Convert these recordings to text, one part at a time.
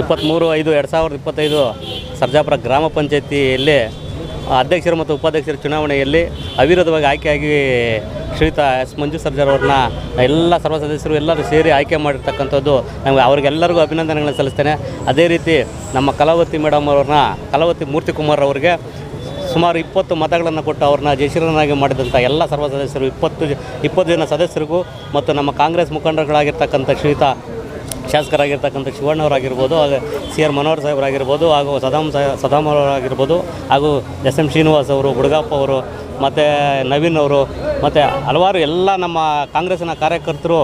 ಇಪ್ಪತ್ತ್ಮೂರು ಐದು ಎರಡು ಸಾವಿರದ ಇಪ್ಪತ್ತೈದು ಸರ್ಜಾಪುರ ಗ್ರಾಮ ಪಂಚಾಯತಿಯಲ್ಲಿ ಅಧ್ಯಕ್ಷರು ಮತ್ತು ಉಪಾಧ್ಯಕ್ಷರ ಚುನಾವಣೆಯಲ್ಲಿ ಅವಿರೋಧವಾಗಿ ಆಯ್ಕೆಯಾಗಿ ಶ್ರೀತ ಎಸ್ ಮಂಜು ಸರ್ಜಾರ್ ಅವ್ರನ್ನ ಎಲ್ಲ ಸರ್ವ ಸದಸ್ಯರು ಎಲ್ಲರೂ ಸೇರಿ ಆಯ್ಕೆ ಮಾಡಿರ್ತಕ್ಕಂಥದ್ದು. ನಮಗೆ ಅವರಿಗೆಲ್ಲರಿಗೂ ಅಭಿನಂದನೆಗಳನ್ನು ಸಲ್ಲಿಸ್ತೇನೆ. ಅದೇ ರೀತಿ ನಮ್ಮ ಕಲಾವತಿ ಮೇಡಮ್ ಅವ್ರನ್ನ, ಕಲಾವತಿ ಮೂರ್ತಿ ಕುಮಾರ್ ಅವರಿಗೆ ಸುಮಾರು ಇಪ್ಪತ್ತು ಮತಗಳನ್ನು ಕೊಟ್ಟು ಅವ್ರನ್ನ ಜಯಶೀಲನಾಗಿ ಮಾಡಿದಂಥ ಎಲ್ಲ ಸರ್ವ ಸದಸ್ಯರು, ಇಪ್ಪತ್ತು ಇಪ್ಪತ್ತು ಜನ ಸದಸ್ಯರಿಗೂ ಮತ್ತು ನಮ್ಮ ಕಾಂಗ್ರೆಸ್ ಮುಖಂಡರುಗಳಾಗಿರ್ತಕ್ಕಂಥ ಶ್ರೀಯುತ ಶಾಸಕರಾಗಿರ್ತಕ್ಕಂಥ ಶಿವಣ್ಣವರಾಗಿರ್ಬೋದು ಹಾಗೆ ಸಿ ಆರ್ ಮನೋಹರ್ ಸಾಹೇಬರಾಗಿರ್ಬೋದು ಹಾಗೂ ಸದಾಮ್ ಸದಾಮ್ ಅವರಾಗಿರ್ಬೋದು ಹಾಗೂ ಎಸ್ ಎಂ ಶ್ರೀನಿವಾಸ್ ಅವರು, ಗುಡಗಪ್ಪ ಅವರು, ಮತ್ತು ನವೀನ್ ಅವರು, ಮತ್ತು ಹಲವಾರು ಎಲ್ಲ ನಮ್ಮ ಕಾಂಗ್ರೆಸ್ಸಿನ ಕಾರ್ಯಕರ್ತರು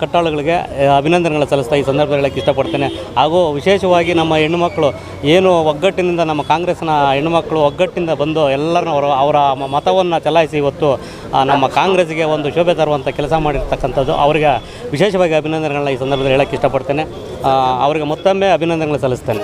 ಕಟ್ಟಾಳುಗಳಿಗೆ ಅಭಿನಂದನೆಗಳು ಸಲ್ಲಿಸ್ತಾ ಈ ಸಂದರ್ಭದಲ್ಲಿ ಇಷ್ಟಪಡ್ತೇನೆ. ಹಾಗೂ ವಿಶೇಷವಾಗಿ ನಮ್ಮ ಹೆಣ್ಣುಮಕ್ಕಳು, ಏನು ಒಗ್ಗಟ್ಟಿನಿಂದ ನಮ್ಮ ಕಾಂಗ್ರೆಸ್ನ ಹೆಣ್ಣುಮಕ್ಕಳು ಒಗ್ಗಟ್ಟಿಂದ ಬಂದು ಎಲ್ಲರನ್ನೂ ಅವರ ಅವರ ಮತವನ್ನು ಚಲಾಯಿಸಿ ಇವತ್ತು ನಮ್ಮ ಕಾಂಗ್ರೆಸ್ಗೆ ಒಂದು ಶೋಭೆ ತರುವಂಥ ಕೆಲಸ ಮಾಡಿರ್ತಕ್ಕಂಥದ್ದು. ಅವರಿಗೆ ವಿಶೇಷವಾಗಿ ಅಭಿನಂದನೆಗಳನ್ನ ಈ ಸಂದರ್ಭದಲ್ಲಿ ಹೇಳಕ್ಕೆ ಇಷ್ಟಪಡ್ತೇನೆ. ಅವರಿಗೆ ಮತ್ತೊಮ್ಮೆ ಅಭಿನಂದನೆಗಳು ಸಲ್ಲಿಸ್ತೇನೆ.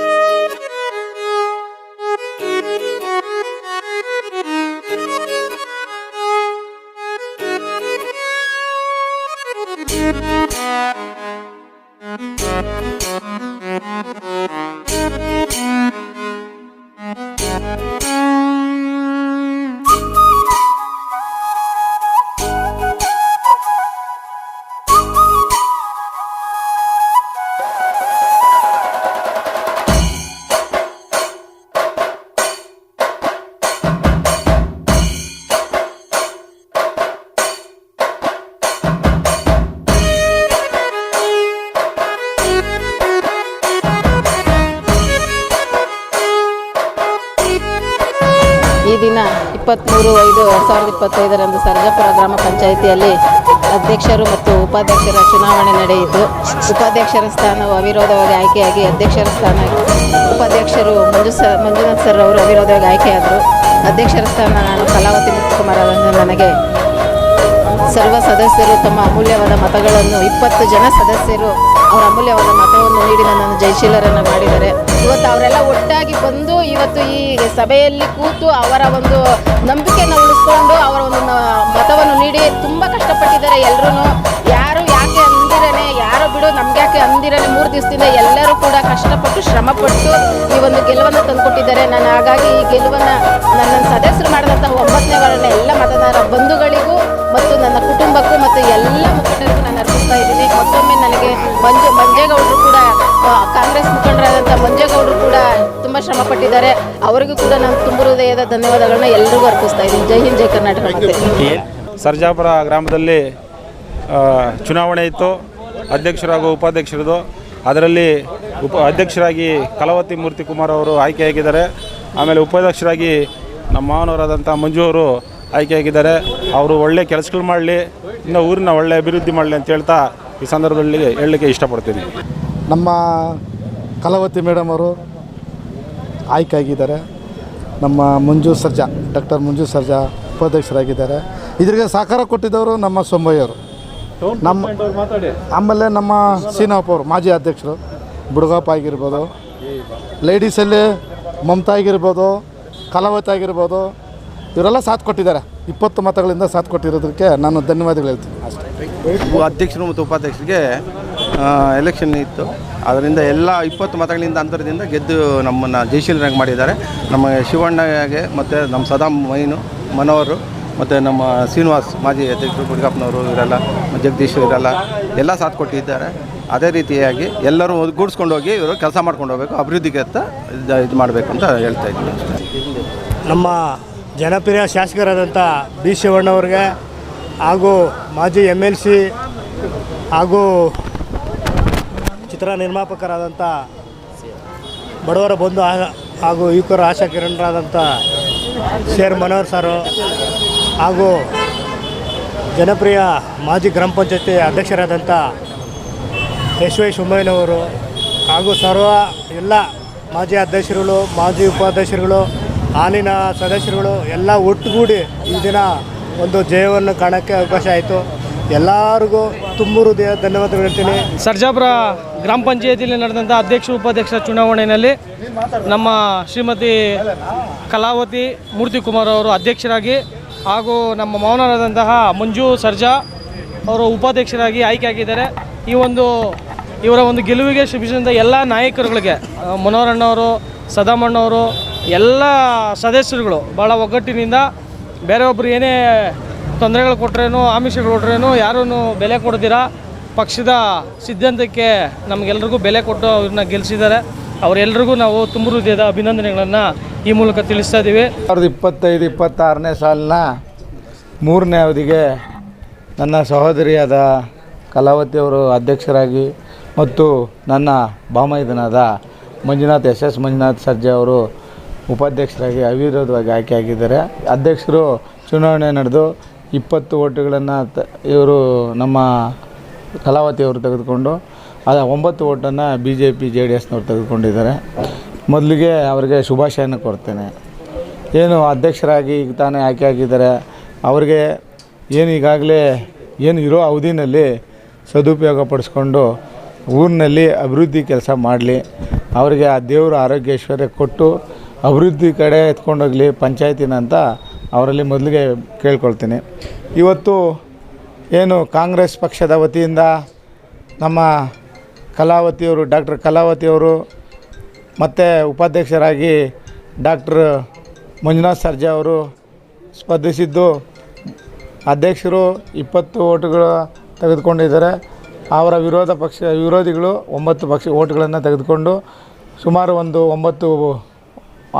ದಿನ ಇಪ್ಪತ್ತ್ಮೂರು ಐದು ಎರಡು ಸಾವಿರದ ಇಪ್ಪತ್ತೈದರಂದು ಸರ್ಜಾಪುರ ಗ್ರಾಮ ಪಂಚಾಯಿತಿಯಲ್ಲಿ ಅಧ್ಯಕ್ಷರು ಮತ್ತು ಉಪಾಧ್ಯಕ್ಷರ ಚುನಾವಣೆ ನಡೆಯಿತು. ಉಪಾಧ್ಯಕ್ಷರ ಸ್ಥಾನವು ಅವಿರೋಧವಾಗಿ ಆಯ್ಕೆಯಾಗಿ ಅಧ್ಯಕ್ಷರ ಸ್ಥಾನ ಉಪಾಧ್ಯಕ್ಷರು ಮಂಜು ಸ, ಮಂಜುನಾಥ್ ಸರ್ ಅವರು ಅವಿರೋಧವಾಗಿ ಆಯ್ಕೆಯಾದರು. ಅಧ್ಯಕ್ಷರ ಸ್ಥಾನ ನಾನು ಕಲಾವತಿ ಕುಮಾರ್ ನನಗೆ ಸರ್ವ ಸದಸ್ಯರು ತಮ್ಮ ಅಮೂಲ್ಯವಾದ ಮತಗಳನ್ನು ಇಪ್ಪತ್ತು ಜನ ಸದಸ್ಯರು ಅವರ ಅಮೂಲ್ಯವಾದ ಮತವನ್ನು ನೀಡಿ ನನ್ನನ್ನು ಜಯಶೀಲರನ್ನು ಮಾಡಿದ್ದಾರೆ. ಇವತ್ತು ಅವರೆಲ್ಲ ಒಟ್ಟಾಗಿ ಬಂದು ಇವತ್ತು ಈ ಸಭೆಯಲ್ಲಿ ಕೂತು ಅವರ ಒಂದು ನಂಬಿಕೆಯನ್ನು ಉಳಿಸ್ಕೊಂಡು ಅವರ ಒಂದು ಮತವನ್ನು ನೀಡಿ ತುಂಬ ಕಷ್ಟಪಟ್ಟಿದ್ದಾರೆ ಎಲ್ಲರೂ ಯಾರು ಯಾಕೆ ಅಂದಿರನೆ, ಯಾರು ಬಿಡು ನಮ್ಗೆ ಯಾಕೆ ಅಂದಿರನೆ ಮೂರು ದಿವಸದಿಂದ ಎಲ್ಲರೂ ಕೂಡ ಕಷ್ಟಪಟ್ಟು ಶ್ರಮಪಟ್ಟು ಈ ಒಂದು ಗೆಲುವನ್ನು ತಂದುಕೊಟ್ಟಿದ್ದಾರೆ. ನಾನು ಹಾಗಾಗಿ ಈ ಗೆಲುವನ್ನು ನನ್ನ ಸದಸ್ಯರು ಮಾಡಿದಂತಹ ಒಂಬತ್ತನೇ ಎಲ್ಲ ಮತದಾರ ಬಂಧುಗಳಿಗೂ ತುಂಬ ಶ್ರಮಪಟ್ಟಿದ್ದಾರೆ. ಅವರಿಗೂ ಕೂಡ ನಾನು ತುಂಬ ಹೃದಯದ ಧನ್ಯವಾದಗಳನ್ನ ಎಲ್ಲರಿಗೂ ಅರ್ಪಿಸ್ತಾ ಇದ್ದೀನಿ. ಜೈ ಹಿಂದ್ ಜೈ ಕರ್ನಾಟಕ ಮಾತೆ. ಸರ್ಜಾಪುರ ಗ್ರಾಮದಲ್ಲಿ ಚುನಾವಣೆ ಇತ್ತು. ಅಧ್ಯಕ್ಷರು ಹಾಗೂ ಉಪಾಧ್ಯಕ್ಷರದು. ಅದರಲ್ಲಿ ಉಪ ಅಧ್ಯಕ್ಷರಾಗಿ ಕಲವತಿ ಮೂರ್ತಿ ಕುಮಾರ್ ಅವರು ಆಯ್ಕೆಯಾಗಿದ್ದಾರೆ. ಆಮೇಲೆ ಉಪಾಧ್ಯಕ್ಷರಾಗಿ ನಮ್ಮ ಮಾವನವರಾದಂಥ ಮಂಜು ಅವರು ಆಯ್ಕೆಯಾಗಿದ್ದಾರೆ. ಅವರು ಒಳ್ಳೆ ಕೆಲಸಗಳು ಮಾಡಲಿ ಇನ್ನು ಊರಿನ ಒಳ್ಳೆ ಅಭಿವೃದ್ಧಿ ಮಾಡಲಿ ಅಂತ ಹೇಳ್ತಾ ಈ ಸಂದರ್ಭದಲ್ಲಿ ಹೇಳಲಿಕ್ಕೆ ಇಷ್ಟಪಡ್ತೀನಿ. ನಮ್ಮ ಕಲಾವತಿ ಮೇಡಮ್ ಅವರು ಆಯ್ಕೆಯಾಗಿದ್ದಾರೆ. ನಮ್ಮ ಮಂಜು ಸರ್ಜಾ ಡಾಕ್ಟರ್ ಮಂಜು ಸರ್ಜಾ ಉಪಾಧ್ಯಕ್ಷರಾಗಿದ್ದಾರೆ. ಇದ್ರಿಗೆ ಸಹಕಾರ ಕೊಟ್ಟಿದ್ದವರು ನಮ್ಮ ಸೊಂಬಯ್ಯವರು ನಮ್ಮ ಆಮೇಲೆ ನಮ್ಮ ಸೀನಪ್ಪ ಅವರು ಮಾಜಿ ಅಧ್ಯಕ್ಷರು. ಬುಡುಗಪ್ಪ ಆಗಿರ್ಬೋದು ಲೇಡೀಸಲ್ಲಿ ಮಮತಾ ಆಗಿರ್ಬೋದು ಕಲಾವತಿ ಆಗಿರ್ಬೋದು ಇವರೆಲ್ಲ ಸಾಥ್ ಕೊಟ್ಟಿದ್ದಾರೆ. ಇಪ್ಪತ್ತು ಮತಗಳಿಂದ ಸಾಥ್ ಕೊಟ್ಟಿರೋದಕ್ಕೆ ನಾನು ಧನ್ಯವಾದಗಳು ಹೇಳ್ತೀನಿ. ಅಷ್ಟೇ. ಅಧ್ಯಕ್ಷರು ಮತ್ತು ಉಪಾಧ್ಯಕ್ಷರಿಗೆ ಎಲೆಕ್ಷನ್ ಇತ್ತು. ಅದರಿಂದ ಎಲ್ಲ ಇಪ್ಪತ್ತು ಮತಗಳಿಂದ ಅಂತರದಿಂದ ಗೆದ್ದು ನಮ್ಮನ್ನು ಜಯಶೀಲರಾಗಿ ಮಾಡಿದ್ದಾರೆ. ನಮ್ಮ ಶಿವಣ್ಣಗೆ ಮತ್ತು ನಮ್ಮ ಸದಾಮ್ ಮೈನು, ಮನೋಹರು, ಮತ್ತು ನಮ್ಮ ಶ್ರೀನಿವಾಸ್ ಮಾಜಿ ಅಧ್ಯಕ್ಷರು ಗುಡಿಗಪ್ಪನವರು ಇವರೆಲ್ಲ ಜಗದೀಶ್ ಇವರೆಲ್ಲ ಎಲ್ಲ ಸಾಥ್ ಕೊಟ್ಟಿದ್ದಾರೆ. ಅದೇ ರೀತಿಯಾಗಿ ಎಲ್ಲರೂ ಒಗ್ಗೂಡಿಸ್ಕೊಂಡು ಹೋಗಿ ಇವರು ಕೆಲಸ ಮಾಡ್ಕೊಂಡು ಹೋಗಬೇಕು, ಅಭಿವೃದ್ಧಿಗೆ ಅಂತ ಇದು ಮಾಡಬೇಕು ಅಂತ ಹೇಳ್ತಾ ಇದ್ದೀನಿ ನಮ್ಮ ಜನಪ್ರಿಯ ಶಾಸಕರಾದಂಥ ಬಿ ಶಿವಣ್ಣವ್ರಿಗೆ ಹಾಗೂ ಮಾಜಿ ಎಂ ಎಲ್ ಸಿ ಹಾಗೂ ಚಿತ್ರ ನಿರ್ಮಾಪಕರಾದಂಥ ಬಡವರ ಬಂಧು ಹಾಗೂ ಯುವಕರ ಆಶಾ ಕಿರಣರಾದಂಥ ಶೇರ್ ಮನೋಹರ್ ಸರು ಹಾಗೂ ಜನಪ್ರಿಯ ಮಾಜಿ ಗ್ರಾಮ ಪಂಚಾಯತಿ ಅಧ್ಯಕ್ಷರಾದಂಥ ಎಸ್ ವೈ ಸುಮ್ಮಯ್ಯನವರು ಹಾಗೂ ಸರ್ವ ಎಲ್ಲ ಮಾಜಿ ಅಧ್ಯಕ್ಷರುಗಳು, ಮಾಜಿ ಉಪಾಧ್ಯಕ್ಷರುಗಳು, ಹಾಲಿನ ಸದಸ್ಯರುಗಳು ಎಲ್ಲ ಒಟ್ಟುಗೂಡಿ ಈ ದಿನ ಒಂದು ಜಯವನ್ನು ಕಾಣೋಕ್ಕೆ ಅವಕಾಶ ಆಯಿತು. ಎಲ್ಲರಿಗೂ ತುಂಬ ಹೃದಯ ಧನ್ಯವಾದಗಳು ಹೇಳ್ತೀನಿ. ಸರ್ಜಾಪುರ ಗ್ರಾಮ ಪಂಚಾಯತಿಯಲ್ಲಿ ನಡೆದಂಥ ಅಧ್ಯಕ್ಷ, ಉಪಾಧ್ಯಕ್ಷ ಚುನಾವಣೆಯಲ್ಲಿ ನಮ್ಮ ಶ್ರೀಮತಿ ಕಲಾವತಿ ಮೂರ್ತಿಕುಮಾರ್ ಅವರು ಅಧ್ಯಕ್ಷರಾಗಿ ಹಾಗೂ ನಮ್ಮ ಮೌನರಾದಂತಹ ಮಂಜು ಸರ್ಜಾ ಅವರು ಉಪಾಧ್ಯಕ್ಷರಾಗಿ ಆಯ್ಕೆಯಾಗಿದ್ದಾರೆ ಈ ಒಂದು, ಇವರ ಒಂದು ಗೆಲುವಿಗೆ ಶ್ರಮಿಸಿದಂಥ ಎಲ್ಲ ನಾಯಕರುಗಳಿಗೆ ಮನೋಹರಣ್ಣವರು ಸದಾಮಣ್ಣವರು ಎಲ್ಲ ಸದಸ್ಯರುಗಳು ಭಾಳ ಒಗ್ಗಟ್ಟಿನಿಂದ ಬೇರೆ ಒಬ್ಬರು ಏನೇ ತೊಂದರೆಗಳು ಕೊಟ್ರೇನು, ಆಮಿಷಗಳು ಕೊಟ್ರೇನು ಯಾರೂ ಬೆಲೆ ಕೊಡ್ತೀರಾ? ಪಕ್ಷದ ಸಿದ್ಧಾಂತಕ್ಕೆ ನಮಗೆಲ್ರಿಗೂ ಬೆಲೆ ಕೊಟ್ಟು ಅವ್ರನ್ನ ಗೆಲ್ಲಿಸಿದ್ದಾರೆ ಅವರೆಲ್ಲರಿಗೂ ನಾವು ತುಂಬ ಹೃದಯದ ಅಭಿನಂದನೆಗಳನ್ನು ಈ ಮೂಲಕ ತಿಳಿಸ್ತಾ ಇದ್ದೀವಿ. ಸಾವಿರದ ಇಪ್ಪತ್ತೈದು, ಇಪ್ಪತ್ತಾರನೇ ಸಾಲಿನ ಮೂರನೇ ಅವಧಿಗೆ ನನ್ನ ಸಹೋದರಿಯಾದ ಕಲಾವತಿಯವರು ಅಧ್ಯಕ್ಷರಾಗಿ ಮತ್ತು ನನ್ನ ಬಾಮೈದನಾದ ಮಂಜುನಾಥ್, ಎಸ್ ಎಸ್ ಮಂಜುನಾಥ್ ಸರ್ಜಾ ಅವರು ಉಪಾಧ್ಯಕ್ಷರಾಗಿ ಅವಿರೋಧವಾಗಿ ಆಯ್ಕೆಯಾಗಿದ್ದಾರೆ ಅಧ್ಯಕ್ಷರು ಚುನಾವಣೆ ನಡೆದು ಇಪ್ಪತ್ತು ಓಟುಗಳನ್ನು ತ, ಇವರು ನಮ್ಮ ಕಲಾವತಿಯವರು ತೆಗೆದುಕೊಂಡು, ಅದ ಒಂಬತ್ತು ಓಟನ್ನು B J P J D ಎಸ್ನವ್ರು ತೆಗೆದುಕೊಂಡಿದ್ದಾರೆ. ಮೊದಲಿಗೆ ಅವರಿಗೆ ಶುಭಾಶಯನ ಕೊಡ್ತೇನೆ. ಏನು ಅಧ್ಯಕ್ಷರಾಗಿ ಈಗ ತಾನೇ ಆಯ್ಕೆ ಆಗಿದ್ದಾರೆ, ಅವ್ರಿಗೆ ಏನು ಈಗಾಗಲೇ ಏನು ಇರೋ ಅವಧಿನಲ್ಲಿ ಸದುಪಯೋಗ ಪಡಿಸ್ಕೊಂಡು ಊರಿನಲ್ಲಿ ಅಭಿವೃದ್ಧಿ ಕೆಲಸ ಮಾಡಲಿ, ಅವರಿಗೆ ಆ ದೇವರು ಆರೋಗ್ಯ ಕೊಟ್ಟು ಅಭಿವೃದ್ಧಿ ಕಡೆ ಎತ್ಕೊಂಡೋಗಲಿ ಪಂಚಾಯತಿನ ಅಂತ ಅವರಲ್ಲಿ ಮೊದಲಿಗೆ ಕೇಳ್ಕೊಳ್ತೀನಿ. ಇವತ್ತು ಏನು ಕಾಂಗ್ರೆಸ್ ಪಕ್ಷದ ವತಿಯಿಂದ ನಮ್ಮ ಕಲಾವತಿಯವರು, ಡಾಕ್ಟರ್ ಕಲಾವತಿಯವರು ಮತ್ತು ಉಪಾಧ್ಯಕ್ಷರಾಗಿ ಡಾಕ್ಟ್ರ್ ಮಂಜುನಾಥ್ ಸರ್ಜಾ ಅವರು ಸ್ಪರ್ಧಿಸಿದ್ದು ಅಧ್ಯಕ್ಷರು ಇಪ್ಪತ್ತು ಓಟುಗಳು ತೆಗೆದುಕೊಂಡಿದ್ದಾರೆ. ಅವರ ವಿರೋಧ ಪಕ್ಷ, ವಿರೋಧಿಗಳು ಒಂಬತ್ತು ಪಕ್ಷ ಓಟುಗಳನ್ನು ತೆಗೆದುಕೊಂಡು ಸುಮಾರು ಒಂದು ಒಂಬತ್ತು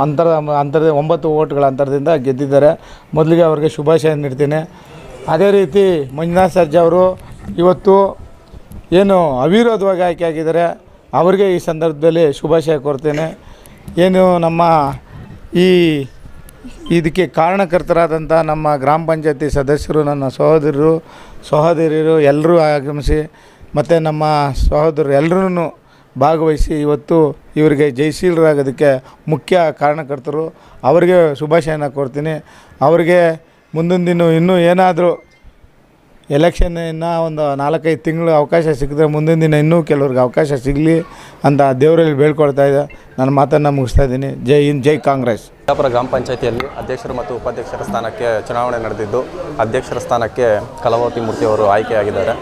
ಅಂತರ ಅಂತರದ ಒಂಬತ್ತು ಓಟ್ಗಳ ಅಂತರದಿಂದ ಗೆದ್ದಿದ್ದಾರೆ. ಮೊದಲಿಗೆ ಅವರಿಗೆ ಶುಭಾಶಯ ನೀಡ್ತೀನಿ. ಅದೇ ರೀತಿ ಮಂಜುನಾಥ್ ಸರ್ಜಾ ಅವರು ಇವತ್ತು ಏನು ಅವಿರೋಧವಾಗಿ ಆಯ್ಕೆಯಾಗಿದ್ದಾರೆ ಅವರಿಗೆ ಈ ಸಂದರ್ಭದಲ್ಲಿ ಶುಭಾಶಯ ಕೋರ್ತೇನೆ. ಏನು ನಮ್ಮ ಈ ಇದಕ್ಕೆ ಕಾರಣಕರ್ತರಾದಂಥ ನಮ್ಮ ಗ್ರಾಮ ಪಂಚಾಯತಿ ಸದಸ್ಯರು, ನನ್ನ ಸಹೋದರರು, ಸಹೋದರಿಯರು ಎಲ್ಲರೂ ಆಗಮಿಸಿ ಮತ್ತು ನಮ್ಮ ಸಹೋದರರು ಎಲ್ಲರೂ ಭಾಗವಹಿಸಿ ಇವತ್ತು ಇವರಿಗೆ ಜಯಶೀಲರಾಗೋದಕ್ಕೆ ಮುಖ್ಯ ಕಾರಣಕರ್ತರು. ಅವರಿಗೆ ಶುಭಾಶಯನ ಕೋರ್ತೀನಿ. ಅವರಿಗೆ ಮುಂದಿನ ದಿನ ಇನ್ನೂ ಏನಾದರೂ ಎಲೆಕ್ಷನ್ ಒಂದು ನಾಲ್ಕೈದು ತಿಂಗಳು ಅವಕಾಶ ಸಿಕ್ಕಿದ್ರೆ ಮುಂದಿನ ದಿನ ಇನ್ನೂ ಕೆಲವ್ರಿಗೆ ಅವಕಾಶ ಸಿಗಲಿ ಅಂತ ದೇವರಲ್ಲಿ ಬೇಳ್ಕೊಳ್ತಾ ಇದ್ದೆ ನನ್ನ ಮಾತನ್ನು ಮುಗಿಸ್ತಾ ಇದ್ದೀನಿ. ಜೈ ಹಿಂದ್, ಜೈ ಕಾಂಗ್ರೆಸ್. ಸಿದ್ದಾಪುರ ಗ್ರಾಮ ಪಂಚಾಯತಿಯಲ್ಲಿ ಅಧ್ಯಕ್ಷರು ಮತ್ತು ಉಪಾಧ್ಯಕ್ಷರ ಸ್ಥಾನಕ್ಕೆ ಚುನಾವಣೆ ನಡೆದಿದ್ದು, ಅಧ್ಯಕ್ಷರ ಸ್ಥಾನಕ್ಕೆ ಕಲಾವತಿ ಮೂರ್ತಿಯವರು ಆಯ್ಕೆಯಾಗಿದ್ದಾರೆ.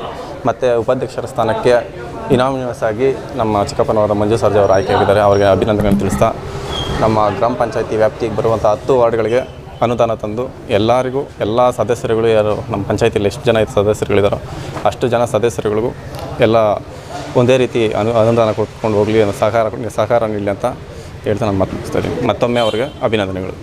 ಮತ್ತು ಉಪಾಧ್ಯಕ್ಷರ ಸ್ಥಾನಕ್ಕೆ ಇನಾಮಿನಸ್ ಆಗಿ ನಮ್ಮ ಚಿಕ್ಕಪ್ಪನವರ ಮಂಜು ಸರ್ಜೆ ಅವರು ಆಯ್ಕೆಯಾಗಿದ್ದಾರೆ. ಅವರಿಗೆ ಅಭಿನಂದನೆಗಳನ್ನು ತಿಳಿಸ್ತಾ ನಮ್ಮ ಗ್ರಾಮ ಪಂಚಾಯತಿ ವ್ಯಾಪ್ತಿಗೆ ಬರುವಂಥ ಹತ್ತು ವಾರ್ಡ್ಗಳಿಗೆ ಅನುದಾನ ತಂದು ಎಲ್ಲರಿಗೂ, ಎಲ್ಲ ಸದಸ್ಯರುಗಳು ಯಾರು ನಮ್ಮ ಪಂಚಾಯತಿಯಲ್ಲಿ ಎಷ್ಟು ಜನ ಸದಸ್ಯರುಗಳಿದ್ದಾರೋ ಅಷ್ಟು ಜನ ಸದಸ್ಯರುಗಳಿಗೂ ಎಲ್ಲ ಒಂದೇ ರೀತಿ ಅನು, ಅನುದಾನ ಕೊಟ್ಕೊಂಡು ಹೋಗಲಿ, ಸಹಕಾರ ಸಹಕಾರ ನೀಡಲಿ ಅಂತ ಹೇಳ್ತಾ ನಾನು ಮಾತು ಮತ್ತೊಮ್ಮೆ ಅವರಿಗೆ ಅಭಿನಂದನೆಗಳು.